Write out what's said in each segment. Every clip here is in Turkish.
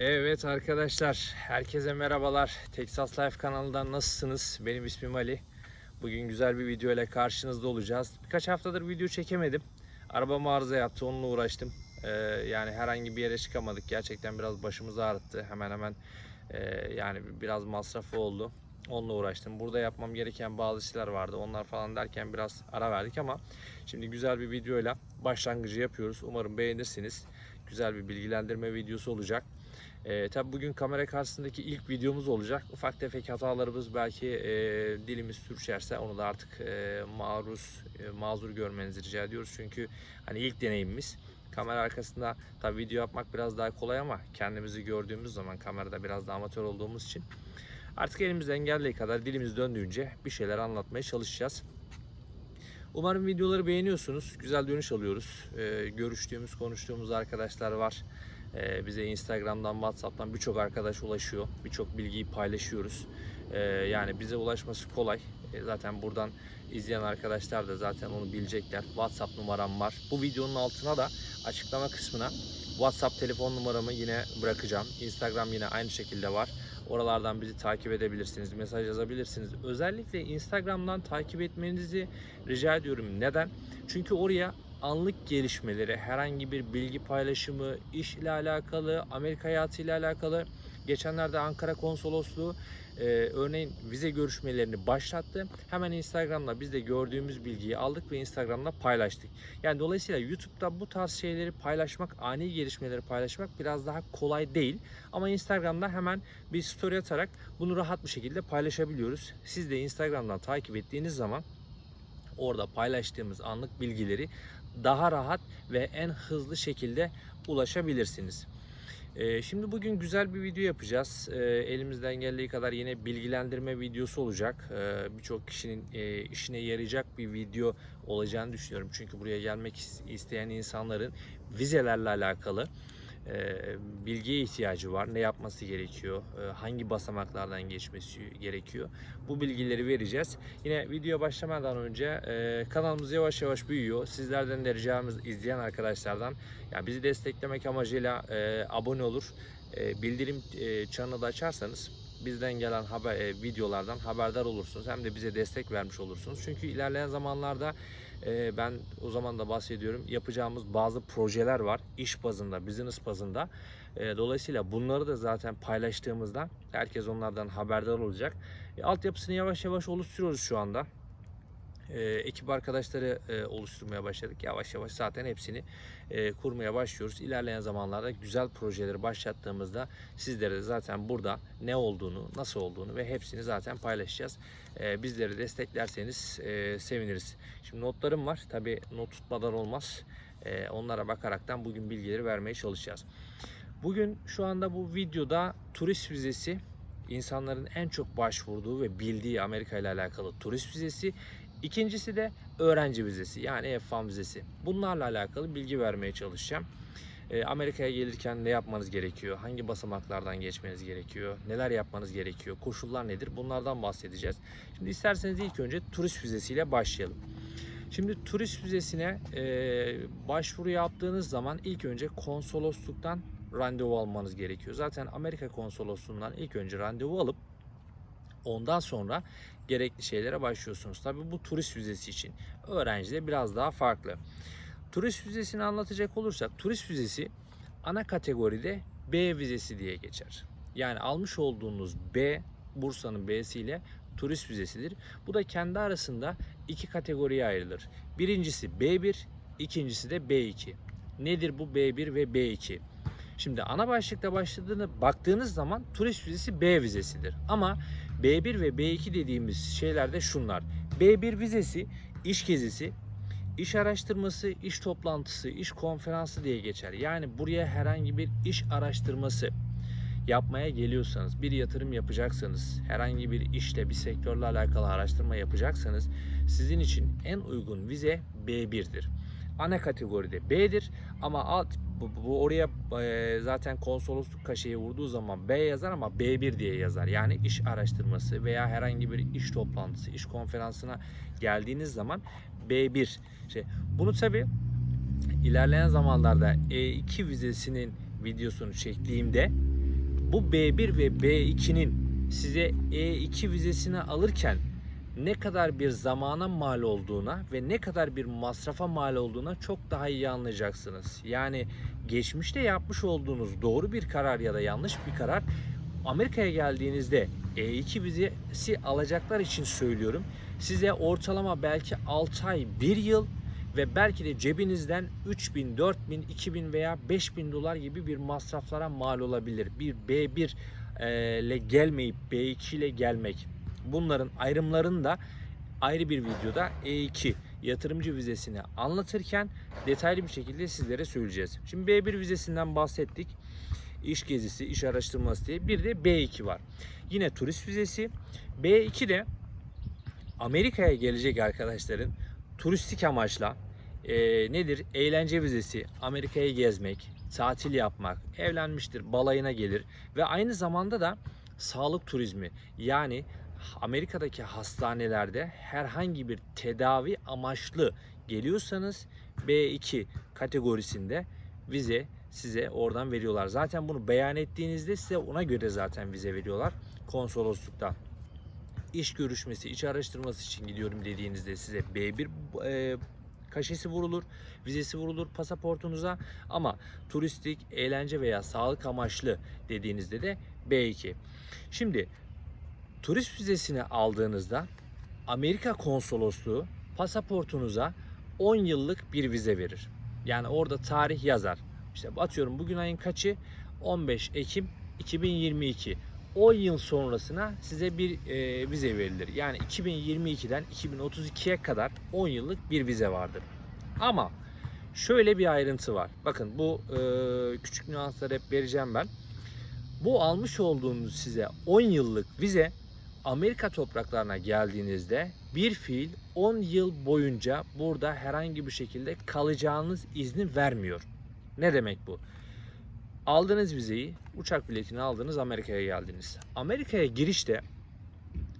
Evet arkadaşlar, herkese merhabalar. Texas Life kanalından nasılsınız? Benim ismim Ali. Bugün güzel bir video ile karşınızda olacağız. Birkaç haftadır video çekemedim. Araba arıza yaptı, onunla uğraştım. Ee, yani herhangi bir yere çıkamadık. Gerçekten biraz başımızı ağrıttı. Hemen hemen e, yani biraz masrafı oldu. Onunla uğraştım. Burada yapmam gereken bazı işler vardı. Onlar falan derken biraz ara verdik ama şimdi güzel bir videoyla başlangıcı yapıyoruz. Umarım beğenirsiniz. Güzel bir bilgilendirme videosu olacak. Ee, tabi bugün kamera karşısındaki ilk videomuz olacak. Ufak tefek hatalarımız belki e, dilimiz sürçerse onu da artık e, maruz, e, mazur görmenizi rica ediyoruz. Çünkü hani ilk deneyimimiz. Kamera arkasında tabi video yapmak biraz daha kolay ama kendimizi gördüğümüz zaman kamerada biraz daha amatör olduğumuz için artık elimizden geldiği kadar dilimiz döndüğünce bir şeyler anlatmaya çalışacağız. Umarım videoları beğeniyorsunuz. Güzel dönüş alıyoruz. Ee, görüştüğümüz, konuştuğumuz arkadaşlar var. Ee, bize Instagram'dan, WhatsApp'tan birçok arkadaş ulaşıyor. Birçok bilgiyi paylaşıyoruz. Ee, yani bize ulaşması kolay. Ee, zaten buradan izleyen arkadaşlar da zaten onu bilecekler. WhatsApp numaram var. Bu videonun altına da açıklama kısmına WhatsApp telefon numaramı yine bırakacağım. Instagram yine aynı şekilde var. Oralardan bizi takip edebilirsiniz, mesaj yazabilirsiniz. Özellikle Instagram'dan takip etmenizi rica ediyorum. Neden? Çünkü oraya anlık gelişmeleri, herhangi bir bilgi paylaşımı, iş ile alakalı, Amerika hayatı ile alakalı. Geçenlerde Ankara Konsolosluğu e, örneğin vize görüşmelerini başlattı. Hemen Instagram'da biz de gördüğümüz bilgiyi aldık ve Instagram'da paylaştık. Yani dolayısıyla YouTube'da bu tarz şeyleri paylaşmak, ani gelişmeleri paylaşmak biraz daha kolay değil. Ama Instagram'da hemen bir story atarak bunu rahat bir şekilde paylaşabiliyoruz. Siz de Instagram'dan takip ettiğiniz zaman orada paylaştığımız anlık bilgileri daha rahat ve en hızlı şekilde ulaşabilirsiniz. Ee, Şimdi bugün güzel bir video yapacağız. Ee, Elimizden geldiği kadar yine bilgilendirme videosu olacak. Ee, Birçok kişinin e, işine yarayacak bir video olacağını düşünüyorum. Çünkü buraya gelmek is- isteyen insanların vizelerle alakalı bilgiye ihtiyacı var. Ne yapması gerekiyor? e, Hangi basamaklardan geçmesi gerekiyor? Bu bilgileri vereceğiz. Yine video başlamadan önce e, kanalımız yavaş yavaş büyüyor. Sizlerden de ricamız izleyen arkadaşlardan ya bizi desteklemek amacıyla e, abone olur. E, bildirim çanını da açarsanız bizden gelen haber e, videolardan haberdar olursunuz. Hem de bize destek vermiş olursunuz. Çünkü ilerleyen zamanlarda e, ben o zaman da bahsediyorum yapacağımız bazı projeler var. iş bazında, business bazında. E, dolayısıyla bunları da zaten paylaştığımızda herkes onlardan haberdar olacak. E, altyapısını yavaş yavaş oluşturuyoruz şu anda. E, ekip arkadaşları e, oluşturmaya başladık. Yavaş yavaş zaten hepsini e, kurmaya başlıyoruz. İlerleyen zamanlarda güzel projeleri başlattığımızda sizlere de zaten burada ne olduğunu, nasıl olduğunu ve hepsini zaten paylaşacağız. E, bizleri desteklerseniz e, seviniriz. Şimdi notlarım var. Tabi not tutmadan olmaz. E, onlara bakaraktan bugün bilgileri vermeye çalışacağız. Bugün şu anda bu videoda turist vizesi insanların en çok başvurduğu ve bildiği Amerika ile alakalı turist vizesi. İkincisi de öğrenci vizesi yani F1 vizesi. Bunlarla alakalı bilgi vermeye çalışacağım. Ee, Amerika'ya gelirken ne yapmanız gerekiyor? Hangi basamaklardan geçmeniz gerekiyor? Neler yapmanız gerekiyor? Koşullar nedir? Bunlardan bahsedeceğiz. Şimdi isterseniz ilk önce turist vizesiyle başlayalım. Şimdi turist vizesine e, başvuru yaptığınız zaman ilk önce konsolosluktan randevu almanız gerekiyor. Zaten Amerika konsolosluğundan ilk önce randevu alıp ondan sonra gerekli şeylere başlıyorsunuz. Tabii bu turist vizesi için. Öğrencide biraz daha farklı. Turist vizesini anlatacak olursak turist vizesi ana kategoride B vizesi diye geçer. Yani almış olduğunuz B Bursa'nın B'siyle turist vizesidir. Bu da kendi arasında iki kategoriye ayrılır. Birincisi B1, ikincisi de B2. Nedir bu B1 ve B2? Şimdi ana başlıkta başladığını baktığınız zaman turist vizesi B vizesidir. Ama B1 ve B2 dediğimiz şeyler de şunlar. B1 vizesi iş gezisi, iş araştırması, iş toplantısı, iş konferansı diye geçer. Yani buraya herhangi bir iş araştırması yapmaya geliyorsanız, bir yatırım yapacaksanız, herhangi bir işle, bir sektörle alakalı araştırma yapacaksanız sizin için en uygun vize B1'dir. Ana kategoride B'dir ama alt bu, bu oraya e, zaten konsolosluk kaşeyi vurduğu zaman B yazar ama B1 diye yazar. Yani iş araştırması veya herhangi bir iş toplantısı, iş konferansına geldiğiniz zaman B1. Şey, bunu tabi ilerleyen zamanlarda E2 vizesinin videosunu çektiğimde bu B1 ve B2'nin size E2 vizesini alırken ne kadar bir zamana mal olduğuna ve ne kadar bir masrafa mal olduğuna çok daha iyi anlayacaksınız. Yani geçmişte yapmış olduğunuz doğru bir karar ya da yanlış bir karar Amerika'ya geldiğinizde E2 vizesi alacaklar için söylüyorum. Size ortalama belki 6 ay 1 yıl ve belki de cebinizden 3000, 4000, 2000 veya 5000 dolar gibi bir masraflara mal olabilir. Bir B1 e, ile gelmeyip B2 ile gelmek. Bunların ayrımlarını da ayrı bir videoda E2 yatırımcı vizesini anlatırken detaylı bir şekilde sizlere söyleyeceğiz. Şimdi B1 vizesinden bahsettik. İş gezisi, iş araştırması diye. Bir de B2 var. Yine turist vizesi. B2 de Amerika'ya gelecek arkadaşların turistik amaçla e, nedir? Eğlence vizesi, Amerika'yı gezmek, tatil yapmak, evlenmiştir, balayına gelir ve aynı zamanda da sağlık turizmi yani Amerika'daki hastanelerde herhangi bir tedavi amaçlı geliyorsanız B2 kategorisinde vize size oradan veriyorlar. Zaten bunu beyan ettiğinizde size ona göre zaten vize veriyorlar konsoloslukta. İş görüşmesi, iç araştırması için gidiyorum dediğinizde size B1 e, kaşesi vurulur, vizesi vurulur pasaportunuza ama turistik, eğlence veya sağlık amaçlı dediğinizde de B2. Şimdi turist vizesini aldığınızda Amerika konsolosluğu pasaportunuza 10 yıllık bir vize verir. Yani orada tarih yazar. İşte atıyorum bugün ayın kaçı? 15 Ekim 2022. 10 yıl sonrasına size bir e, vize verilir. Yani 2022'den 2032'ye kadar 10 yıllık bir vize vardır. Ama şöyle bir ayrıntı var. Bakın bu e, küçük nüansları hep vereceğim ben. Bu almış olduğunuz size 10 yıllık vize Amerika topraklarına geldiğinizde bir fiil 10 yıl boyunca burada herhangi bir şekilde kalacağınız izni vermiyor. Ne demek bu? Aldığınız vizeyi, uçak biletini aldınız Amerika'ya geldiniz. Amerika'ya girişte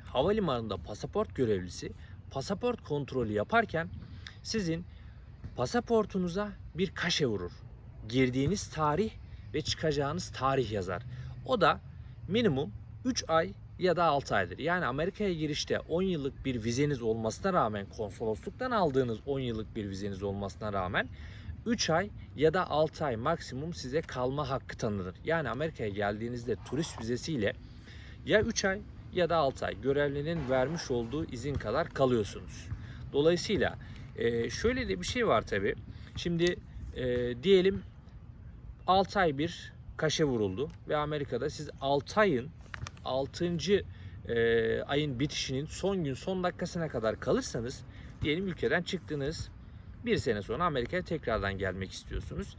havalimanında pasaport görevlisi pasaport kontrolü yaparken sizin pasaportunuza bir kaşe vurur. Girdiğiniz tarih ve çıkacağınız tarih yazar. O da minimum 3 ay ya da 6 aydır. Yani Amerika'ya girişte 10 yıllık bir vizeniz olmasına rağmen konsolosluktan aldığınız 10 yıllık bir vizeniz olmasına rağmen 3 ay ya da 6 ay maksimum size kalma hakkı tanınır. Yani Amerika'ya geldiğinizde turist vizesiyle ya 3 ay ya da 6 ay görevlinin vermiş olduğu izin kadar kalıyorsunuz. Dolayısıyla e, şöyle de bir şey var tabi. Şimdi e, diyelim 6 ay bir kaşe vuruldu ve Amerika'da siz 6 ayın 6. E, ayın bitişinin son gün son dakikasına kadar kalırsanız diyelim ülkeden çıktınız bir sene sonra Amerika'ya tekrardan gelmek istiyorsunuz.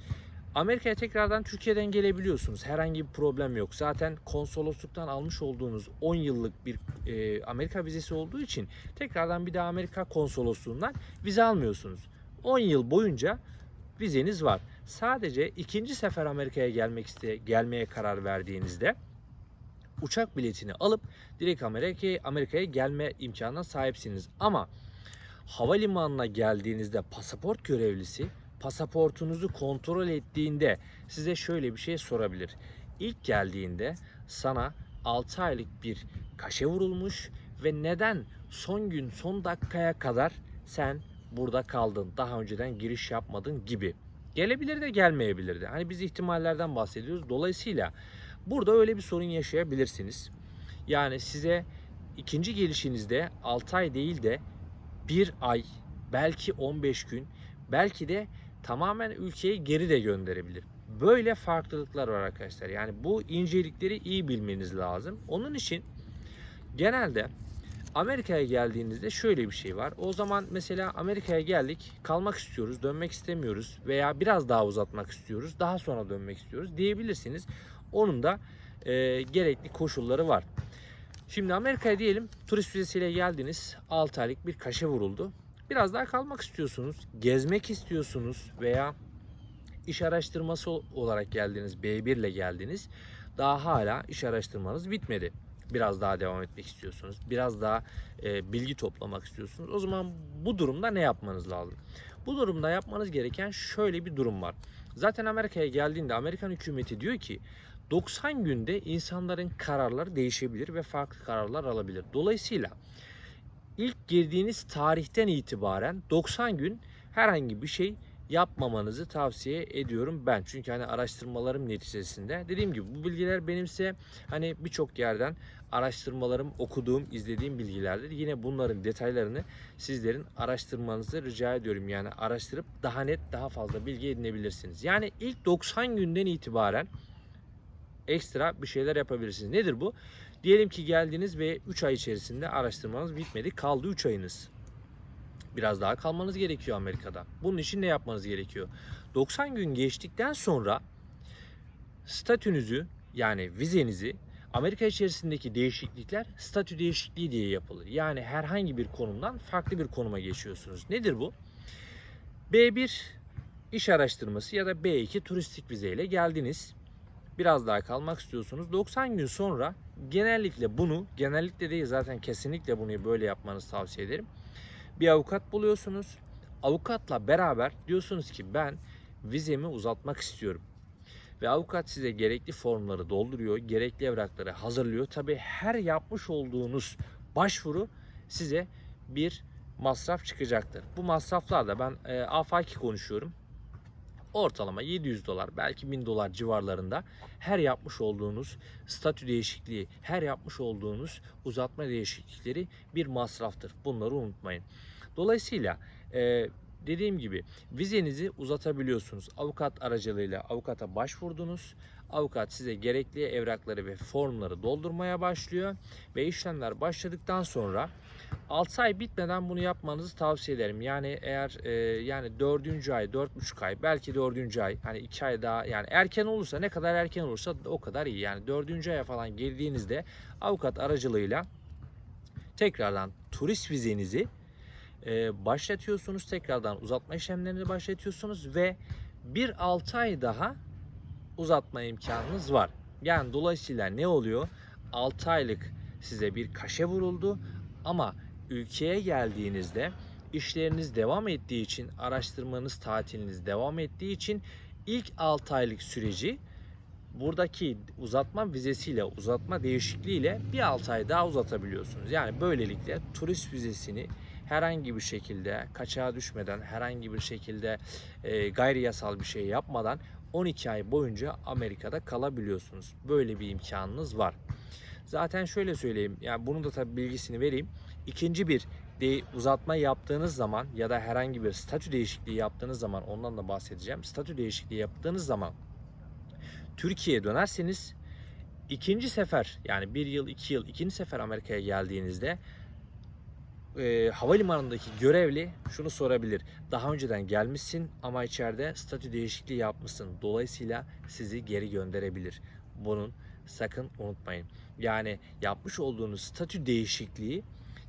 Amerika'ya tekrardan Türkiye'den gelebiliyorsunuz. Herhangi bir problem yok. Zaten konsolosluktan almış olduğunuz 10 yıllık bir e, Amerika vizesi olduğu için tekrardan bir daha Amerika konsolosluğundan vize almıyorsunuz. 10 yıl boyunca vizeniz var. Sadece ikinci sefer Amerika'ya gelmek iste gelmeye karar verdiğinizde uçak biletini alıp direkt Amerika'ya Amerika'ya gelme imkanına sahipsiniz. Ama havalimanına geldiğinizde pasaport görevlisi pasaportunuzu kontrol ettiğinde size şöyle bir şey sorabilir. İlk geldiğinde sana 6 aylık bir kaşe vurulmuş ve neden son gün son dakikaya kadar sen burada kaldın daha önceden giriş yapmadın gibi. Gelebilir de gelmeyebilir de. Hani biz ihtimallerden bahsediyoruz. Dolayısıyla burada öyle bir sorun yaşayabilirsiniz. Yani size ikinci gelişinizde 6 ay değil de bir ay, belki 15 gün, belki de tamamen ülkeyi geri de gönderebilir. Böyle farklılıklar var arkadaşlar. Yani bu incelikleri iyi bilmeniz lazım. Onun için genelde Amerika'ya geldiğinizde şöyle bir şey var. O zaman mesela Amerika'ya geldik, kalmak istiyoruz, dönmek istemiyoruz veya biraz daha uzatmak istiyoruz, daha sonra dönmek istiyoruz diyebilirsiniz. Onun da e, gerekli koşulları var. Şimdi Amerika'ya diyelim turist vizesiyle geldiniz. 6 aylık bir kaşe vuruldu. Biraz daha kalmak istiyorsunuz, gezmek istiyorsunuz veya iş araştırması olarak geldiniz, B1 ile geldiniz. Daha hala iş araştırmanız bitmedi. Biraz daha devam etmek istiyorsunuz. Biraz daha e, bilgi toplamak istiyorsunuz. O zaman bu durumda ne yapmanız lazım? Bu durumda yapmanız gereken şöyle bir durum var. Zaten Amerika'ya geldiğinde Amerikan hükümeti diyor ki 90 günde insanların kararları değişebilir ve farklı kararlar alabilir. Dolayısıyla ilk girdiğiniz tarihten itibaren 90 gün herhangi bir şey yapmamanızı tavsiye ediyorum ben. Çünkü hani araştırmalarım neticesinde dediğim gibi bu bilgiler benimse hani birçok yerden araştırmalarım, okuduğum, izlediğim bilgilerdir. Yine bunların detaylarını sizlerin araştırmanızı rica ediyorum. Yani araştırıp daha net, daha fazla bilgi edinebilirsiniz. Yani ilk 90 günden itibaren ekstra bir şeyler yapabilirsiniz. Nedir bu? Diyelim ki geldiniz ve 3 ay içerisinde araştırmanız bitmedi. Kaldı 3 ayınız. Biraz daha kalmanız gerekiyor Amerika'da. Bunun için ne yapmanız gerekiyor? 90 gün geçtikten sonra statünüzü yani vizenizi Amerika içerisindeki değişiklikler statü değişikliği diye yapılır. Yani herhangi bir konumdan farklı bir konuma geçiyorsunuz. Nedir bu? B1 iş araştırması ya da B2 turistik vizeyle geldiniz. Biraz daha kalmak istiyorsunuz. 90 gün sonra genellikle bunu, genellikle değil zaten kesinlikle bunu böyle yapmanızı tavsiye ederim. Bir avukat buluyorsunuz. Avukatla beraber diyorsunuz ki ben vizemi uzatmak istiyorum. Ve avukat size gerekli formları dolduruyor, gerekli evrakları hazırlıyor. Tabi her yapmış olduğunuz başvuru size bir masraf çıkacaktır. Bu masraflar da ben e, afaki konuşuyorum. Ortalama 700 dolar belki 1000 dolar civarlarında her yapmış olduğunuz statü değişikliği, her yapmış olduğunuz uzatma değişiklikleri bir masraftır. Bunları unutmayın. Dolayısıyla e, dediğim gibi vizenizi uzatabiliyorsunuz. Avukat aracılığıyla avukata başvurdunuz. Avukat size gerekli evrakları ve formları doldurmaya başlıyor ve işlemler başladıktan sonra 6 ay bitmeden bunu yapmanızı tavsiye ederim. Yani eğer e, yani 4. ay, 4,5 ay, belki 4. ay, hani 2 ay daha yani erken olursa ne kadar erken olursa o kadar iyi. Yani 4. aya falan girdiğinizde avukat aracılığıyla tekrardan turist vizenizi e, başlatıyorsunuz. Tekrardan uzatma işlemlerini başlatıyorsunuz ve bir 6 ay daha uzatma imkanınız var. Yani dolayısıyla ne oluyor? 6 aylık size bir kaşe vuruldu ama ülkeye geldiğinizde işleriniz devam ettiği için, araştırmanız, tatiliniz devam ettiği için ilk 6 aylık süreci buradaki uzatma vizesiyle, uzatma değişikliğiyle bir 6 ay daha uzatabiliyorsunuz. Yani böylelikle turist vizesini herhangi bir şekilde kaçağa düşmeden, herhangi bir şekilde e, gayri yasal bir şey yapmadan 12 ay boyunca Amerika'da kalabiliyorsunuz. Böyle bir imkanınız var. Zaten şöyle söyleyeyim, yani bunun da tabii bilgisini vereyim. İkinci bir de uzatma yaptığınız zaman ya da herhangi bir statü değişikliği yaptığınız zaman ondan da bahsedeceğim. Statü değişikliği yaptığınız zaman Türkiye'ye dönerseniz ikinci sefer yani bir yıl iki yıl ikinci sefer Amerika'ya geldiğinizde e, havalimanındaki görevli şunu sorabilir. Daha önceden gelmişsin ama içeride statü değişikliği yapmışsın. Dolayısıyla sizi geri gönderebilir. Bunun sakın unutmayın. Yani yapmış olduğunuz statü değişikliği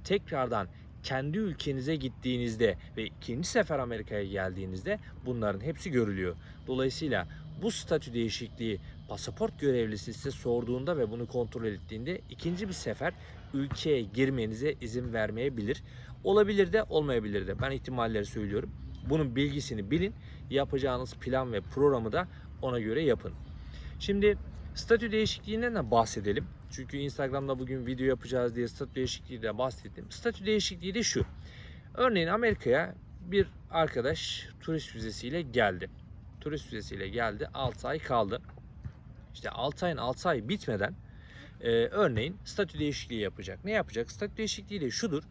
tekrardan kendi ülkenize gittiğinizde ve ikinci sefer Amerika'ya geldiğinizde bunların hepsi görülüyor. Dolayısıyla bu statü değişikliği pasaport görevlisi size sorduğunda ve bunu kontrol ettiğinde ikinci bir sefer ülkeye girmenize izin vermeyebilir. Olabilir de olmayabilir de. Ben ihtimalleri söylüyorum. Bunun bilgisini bilin. Yapacağınız plan ve programı da ona göre yapın. Şimdi statü değişikliğinden de bahsedelim. Çünkü Instagram'da bugün video yapacağız diye statü değişikliği de bahsettim. Statü değişikliği de şu. Örneğin Amerika'ya bir arkadaş turist vizesiyle geldi. Turist vizesiyle geldi. 6 ay kaldı. İşte 6 ayın 6 ay bitmeden e, örneğin statü değişikliği yapacak. Ne yapacak? Statü değişikliği de şudur.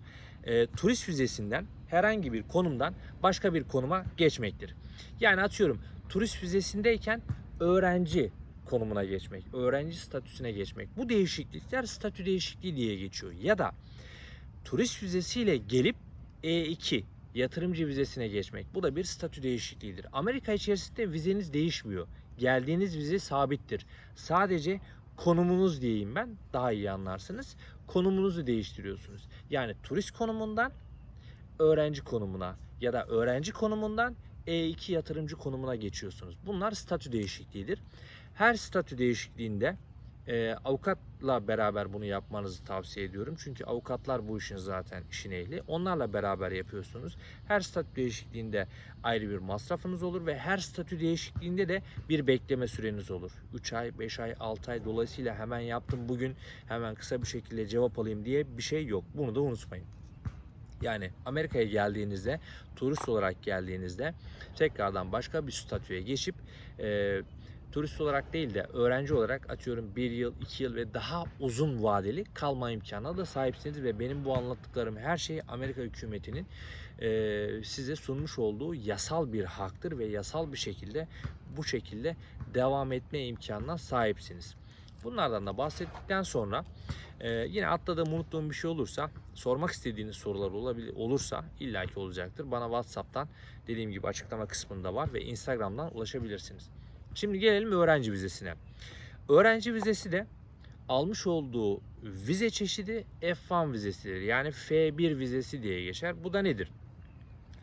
E, turist vizesinden herhangi bir konumdan başka bir konuma geçmektir. Yani atıyorum turist vizesindeyken öğrenci konumuna geçmek, öğrenci statüsüne geçmek. Bu değişiklikler statü değişikliği diye geçiyor. Ya da turist vizesiyle gelip E2 yatırımcı vizesine geçmek. Bu da bir statü değişikliğidir. Amerika içerisinde vizeniz değişmiyor. Geldiğiniz vize sabittir. Sadece konumunuz diyeyim ben daha iyi anlarsınız. Konumunuzu değiştiriyorsunuz. Yani turist konumundan öğrenci konumuna ya da öğrenci konumundan E2 yatırımcı konumuna geçiyorsunuz. Bunlar statü değişikliğidir. Her statü değişikliğinde e, avukatla beraber bunu yapmanızı tavsiye ediyorum. Çünkü avukatlar bu işin zaten işin ehli. Onlarla beraber yapıyorsunuz. Her statü değişikliğinde ayrı bir masrafınız olur ve her statü değişikliğinde de bir bekleme süreniz olur. 3 ay, 5 ay, 6 ay dolayısıyla hemen yaptım bugün hemen kısa bir şekilde cevap alayım diye bir şey yok. Bunu da unutmayın. Yani Amerika'ya geldiğinizde, turist olarak geldiğinizde tekrardan başka bir statüye geçip e, turist olarak değil de öğrenci olarak atıyorum bir yıl, iki yıl ve daha uzun vadeli kalma imkanına da sahipsiniz ve benim bu anlattıklarım her şey Amerika hükümetinin e, size sunmuş olduğu yasal bir haktır ve yasal bir şekilde bu şekilde devam etme imkanına sahipsiniz. Bunlardan da bahsettikten sonra e, yine atladığım unuttuğum bir şey olursa sormak istediğiniz sorular olabilir olursa illaki olacaktır. Bana WhatsApp'tan dediğim gibi açıklama kısmında var ve Instagram'dan ulaşabilirsiniz. Şimdi gelelim öğrenci vizesine. Öğrenci vizesi de almış olduğu vize çeşidi F1 vizesidir. Yani F1 vizesi diye geçer. Bu da nedir?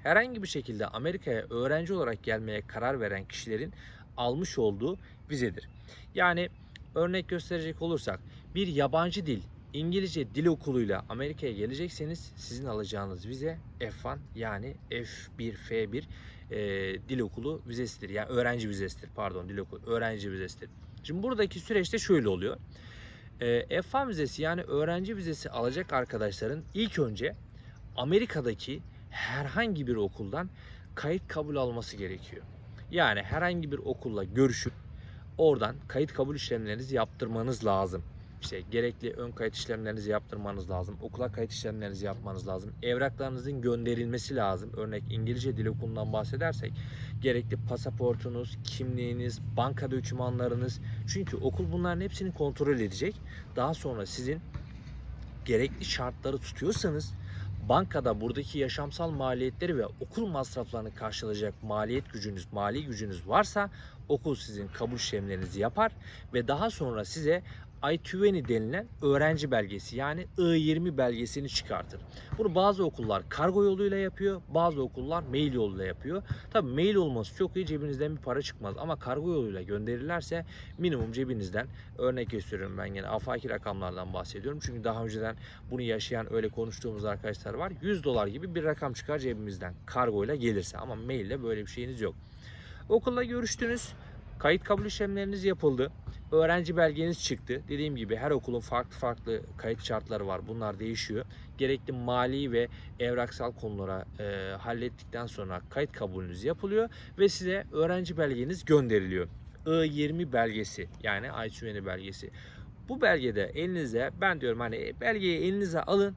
Herhangi bir şekilde Amerika'ya öğrenci olarak gelmeye karar veren kişilerin almış olduğu vizedir. Yani örnek gösterecek olursak bir yabancı dil İngilizce dil okuluyla Amerika'ya gelecekseniz sizin alacağınız vize F1 yani F1 F1 e, dil okulu vizesidir. Yani öğrenci vizesidir. Pardon dil okulu öğrenci vizesidir. Şimdi buradaki süreçte şöyle oluyor. E, F1 vizesi yani öğrenci vizesi alacak arkadaşların ilk önce Amerika'daki herhangi bir okuldan kayıt kabul alması gerekiyor. Yani herhangi bir okulla görüşüp oradan kayıt kabul işlemlerinizi yaptırmanız lazım. İşte gerekli ön kayıt işlemlerinizi yaptırmanız lazım. Okula kayıt işlemlerinizi yapmanız lazım. Evraklarınızın gönderilmesi lazım. Örnek İngilizce dil okulundan bahsedersek gerekli pasaportunuz, kimliğiniz, banka dokümanlarınız. Çünkü okul bunların hepsini kontrol edecek. Daha sonra sizin gerekli şartları tutuyorsanız bankada buradaki yaşamsal maliyetleri ve okul masraflarını karşılayacak maliyet gücünüz, mali gücünüz varsa okul sizin kabul işlemlerinizi yapar ve daha sonra size I-20 denilen öğrenci belgesi yani I-20 belgesini çıkartır. Bunu bazı okullar kargo yoluyla yapıyor, bazı okullar mail yoluyla yapıyor. Tabi mail olması çok iyi cebinizden bir para çıkmaz ama kargo yoluyla gönderirlerse minimum cebinizden örnek gösteriyorum ben yine afaki rakamlardan bahsediyorum. Çünkü daha önceden bunu yaşayan öyle konuştuğumuz arkadaşlar var. 100 dolar gibi bir rakam çıkar cebimizden kargoyla gelirse ama maille böyle bir şeyiniz yok. Okulla görüştünüz. Kayıt kabul işlemleriniz yapıldı. Öğrenci belgeniz çıktı. Dediğim gibi her okulun farklı farklı kayıt şartları var. Bunlar değişiyor. Gerekli mali ve evraksal konulara e, hallettikten sonra kayıt kabulünüz yapılıyor ve size öğrenci belgeniz gönderiliyor. I-20 belgesi yani I-20 belgesi. Bu belgede elinize ben diyorum hani belgeyi elinize alın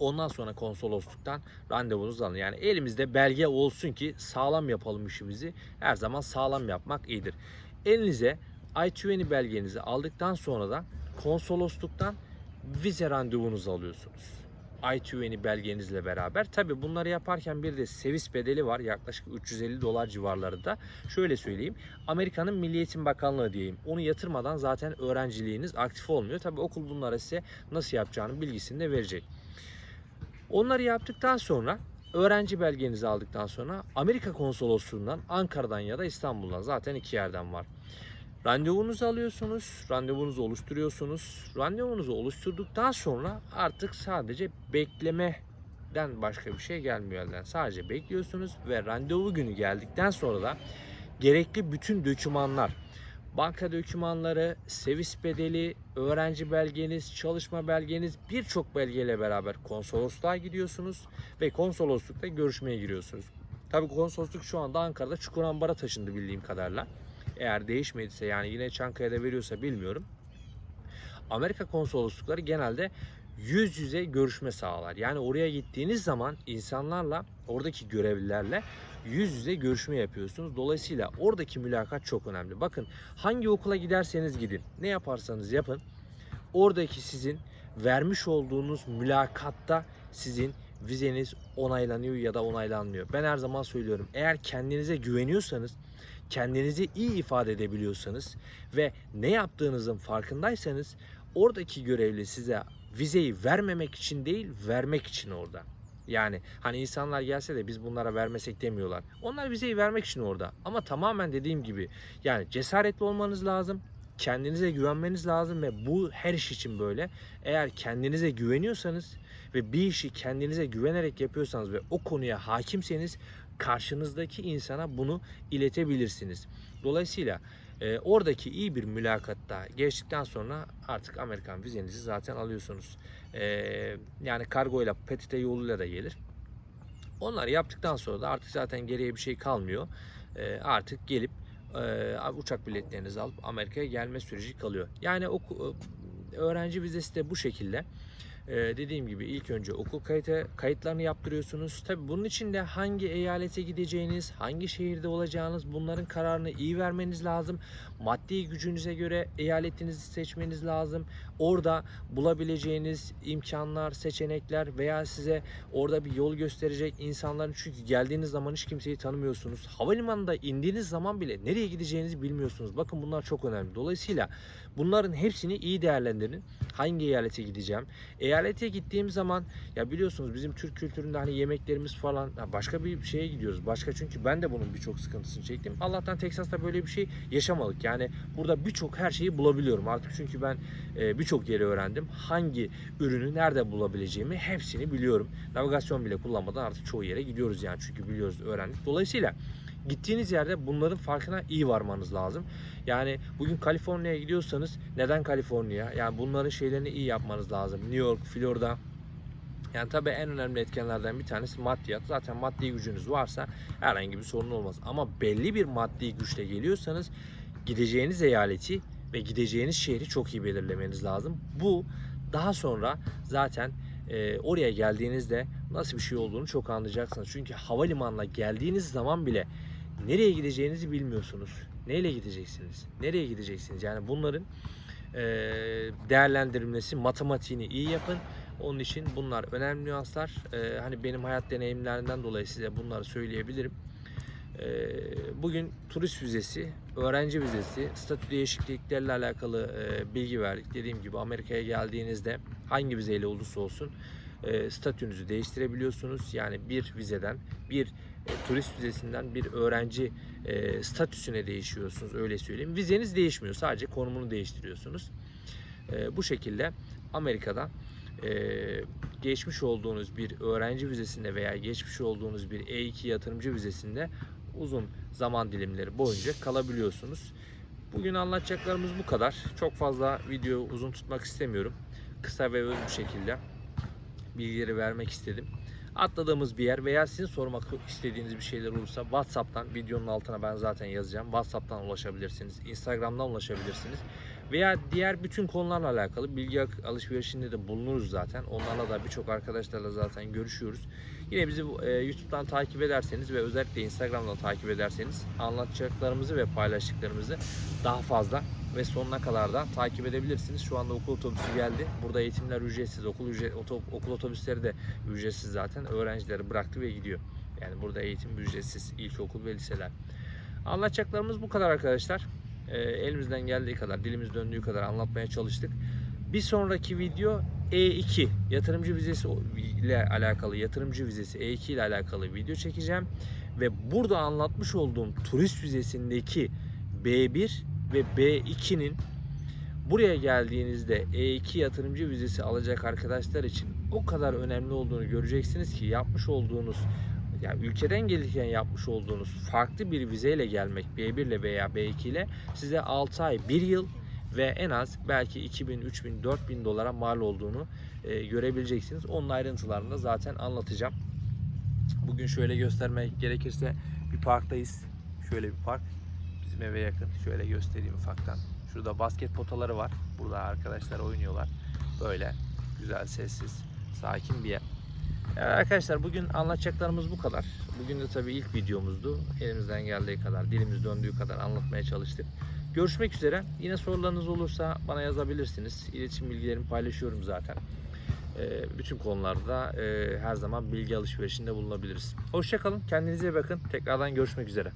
Ondan sonra konsolosluktan randevunuzu alın. Yani elimizde belge olsun ki sağlam yapalım işimizi. Her zaman sağlam yapmak iyidir. Elinize I-20 belgenizi aldıktan sonra da konsolosluktan vize randevunuzu alıyorsunuz. I-20 belgenizle beraber. Tabi bunları yaparken bir de sevis bedeli var. Yaklaşık 350 dolar civarlarında. Şöyle söyleyeyim. Amerika'nın Milli Eğitim Bakanlığı diyeyim. Onu yatırmadan zaten öğrenciliğiniz aktif olmuyor. Tabi okul bunlara size nasıl yapacağını bilgisini de verecek. Onları yaptıktan sonra öğrenci belgenizi aldıktan sonra Amerika konsolosluğundan Ankara'dan ya da İstanbul'dan zaten iki yerden var. Randevunuzu alıyorsunuz, randevunuzu oluşturuyorsunuz. Randevunuzu oluşturduktan sonra artık sadece beklemeden başka bir şey gelmiyor elden. Sadece bekliyorsunuz ve randevu günü geldikten sonra da gerekli bütün dokümanlar banka dokümanları, sevis bedeli, öğrenci belgeniz, çalışma belgeniz birçok belgeyle beraber konsolosluğa gidiyorsunuz ve konsoloslukta görüşmeye giriyorsunuz. Tabii konsolosluk şu anda Ankara'da Çukurambar'a taşındı bildiğim kadarıyla. Eğer değişmediyse yani yine Çankaya'da veriyorsa bilmiyorum. Amerika konsoloslukları genelde yüz yüze görüşme sağlar. Yani oraya gittiğiniz zaman insanlarla, oradaki görevlilerle yüz yüze görüşme yapıyorsunuz. Dolayısıyla oradaki mülakat çok önemli. Bakın hangi okula giderseniz gidin, ne yaparsanız yapın. Oradaki sizin vermiş olduğunuz mülakatta sizin vizeniz onaylanıyor ya da onaylanmıyor. Ben her zaman söylüyorum. Eğer kendinize güveniyorsanız, kendinizi iyi ifade edebiliyorsanız ve ne yaptığınızın farkındaysanız oradaki görevli size vizeyi vermemek için değil, vermek için orada. Yani hani insanlar gelse de biz bunlara vermesek demiyorlar. Onlar vizeyi vermek için orada. Ama tamamen dediğim gibi yani cesaretli olmanız lazım. kendinize güvenmeniz lazım ve bu her iş için böyle. Eğer kendinize güveniyorsanız ve bir işi kendinize güvenerek yapıyorsanız ve o konuya hakimseniz karşınızdaki insana bunu iletebilirsiniz. Dolayısıyla e, oradaki iyi bir mülakatta geçtikten sonra artık Amerikan vizenizi zaten alıyorsunuz. E, yani kargoyla, PTT yoluyla da gelir. Onları yaptıktan sonra da artık zaten geriye bir şey kalmıyor. E, artık gelip e, uçak biletlerinizi alıp Amerika'ya gelme süreci kalıyor. Yani oku, e, öğrenci vizesi de bu şekilde. Ee, dediğim gibi ilk önce okul kayıtı, kayıtlarını yaptırıyorsunuz. Tabi bunun için de hangi eyalete gideceğiniz, hangi şehirde olacağınız bunların kararını iyi vermeniz lazım. Maddi gücünüze göre eyaletinizi seçmeniz lazım. Orada bulabileceğiniz imkanlar, seçenekler veya size orada bir yol gösterecek insanların çünkü geldiğiniz zaman hiç kimseyi tanımıyorsunuz. Havalimanında indiğiniz zaman bile nereye gideceğinizi bilmiyorsunuz. Bakın bunlar çok önemli. Dolayısıyla bunların hepsini iyi değerlendirin. Hangi eyalete gideceğim? Eyalete gittiğim zaman ya biliyorsunuz bizim Türk kültüründe hani yemeklerimiz falan başka bir şeye gidiyoruz. Başka çünkü ben de bunun birçok sıkıntısını çektim. Allah'tan Teksas'ta böyle bir şey yaşamadık. Yani burada birçok her şeyi bulabiliyorum artık çünkü ben e, birçok yeri öğrendim. Hangi ürünü nerede bulabileceğimi hepsini biliyorum. Navigasyon bile kullanmadan artık çoğu yere gidiyoruz yani çünkü biliyoruz, öğrendik. Dolayısıyla gittiğiniz yerde bunların farkına iyi varmanız lazım. Yani bugün Kaliforniya'ya gidiyorsanız neden Kaliforniya? Yani bunların şeylerini iyi yapmanız lazım. New York, Florida, yani tabii en önemli etkenlerden bir tanesi maddiyat. Zaten maddi gücünüz varsa herhangi bir sorun olmaz. Ama belli bir maddi güçle geliyorsanız gideceğiniz eyaleti ve gideceğiniz şehri çok iyi belirlemeniz lazım. Bu daha sonra zaten e, oraya geldiğinizde nasıl bir şey olduğunu çok anlayacaksınız. Çünkü havalimanına geldiğiniz zaman bile nereye gideceğinizi bilmiyorsunuz. Neyle gideceksiniz? Nereye gideceksiniz? Yani bunların e, değerlendirilmesi, matematiğini iyi yapın. Onun için bunlar önemli nüanslar. E, hani benim hayat deneyimlerinden dolayı size bunları söyleyebilirim. E, bugün turist vizesi, öğrenci vizesi, statü değişiklikleriyle alakalı e, bilgi verdik. Dediğim gibi Amerika'ya geldiğinizde hangi vizeyle olursa olsun e, statünüzü değiştirebiliyorsunuz. Yani bir vizeden bir e, turist vizesinden bir öğrenci e, statüsüne değişiyorsunuz öyle söyleyeyim. Vizeniz değişmiyor sadece konumunu değiştiriyorsunuz. E, bu şekilde Amerika'da e, geçmiş olduğunuz bir öğrenci vizesinde veya geçmiş olduğunuz bir E2 yatırımcı vizesinde uzun zaman dilimleri boyunca kalabiliyorsunuz. Bugün anlatacaklarımız bu kadar. Çok fazla video uzun tutmak istemiyorum. Kısa ve öz bir şekilde bilgileri vermek istedim. Atladığımız bir yer veya sizin sormak istediğiniz bir şeyler olursa WhatsApp'tan videonun altına ben zaten yazacağım. WhatsApp'tan ulaşabilirsiniz. Instagram'dan ulaşabilirsiniz. Veya diğer bütün konularla alakalı bilgi alışverişinde de bulunuruz zaten. Onlarla da birçok arkadaşlarla zaten görüşüyoruz. Yine bizi e, YouTube'dan takip ederseniz ve özellikle Instagram'dan takip ederseniz anlatacaklarımızı ve paylaştıklarımızı daha fazla ve sonuna kadar da takip edebilirsiniz. Şu anda okul otobüsü geldi. Burada eğitimler ücretsiz. Okul ücret, okul otobüsleri de ücretsiz zaten. Öğrencileri bıraktı ve gidiyor. Yani burada eğitim ücretsiz. İlkokul ve liseler. Anlatacaklarımız bu kadar arkadaşlar. E, elimizden geldiği kadar, dilimiz döndüğü kadar anlatmaya çalıştık. Bir sonraki video E2 yatırımcı vizesi ile alakalı yatırımcı vizesi E2 ile alakalı video çekeceğim. Ve burada anlatmış olduğum turist vizesindeki B1 ve B2'nin buraya geldiğinizde E2 yatırımcı vizesi alacak arkadaşlar için o kadar önemli olduğunu göreceksiniz ki yapmış olduğunuz yani ülkeden gelirken yapmış olduğunuz farklı bir vizeyle gelmek B1 ile veya B2 ile size 6 ay 1 yıl ve en az belki 2000, 3000, 4000 dolara mal olduğunu e, görebileceksiniz. Onun ayrıntılarını da zaten anlatacağım. Bugün şöyle göstermek gerekirse bir parktayız. Şöyle bir park. Bizim eve yakın. Şöyle göstereyim ufaktan. Şurada basket potaları var. Burada arkadaşlar oynuyorlar. Böyle güzel, sessiz, sakin bir yer. Evet arkadaşlar bugün anlatacaklarımız bu kadar. Bugün de tabii ilk videomuzdu. Elimizden geldiği kadar, dilimiz döndüğü kadar anlatmaya çalıştık. Görüşmek üzere. Yine sorularınız olursa bana yazabilirsiniz. İletişim bilgilerimi paylaşıyorum zaten. Ee, bütün konularda e, her zaman bilgi alışverişinde bulunabiliriz. Hoşçakalın. Kendinize bakın. Tekrardan görüşmek üzere.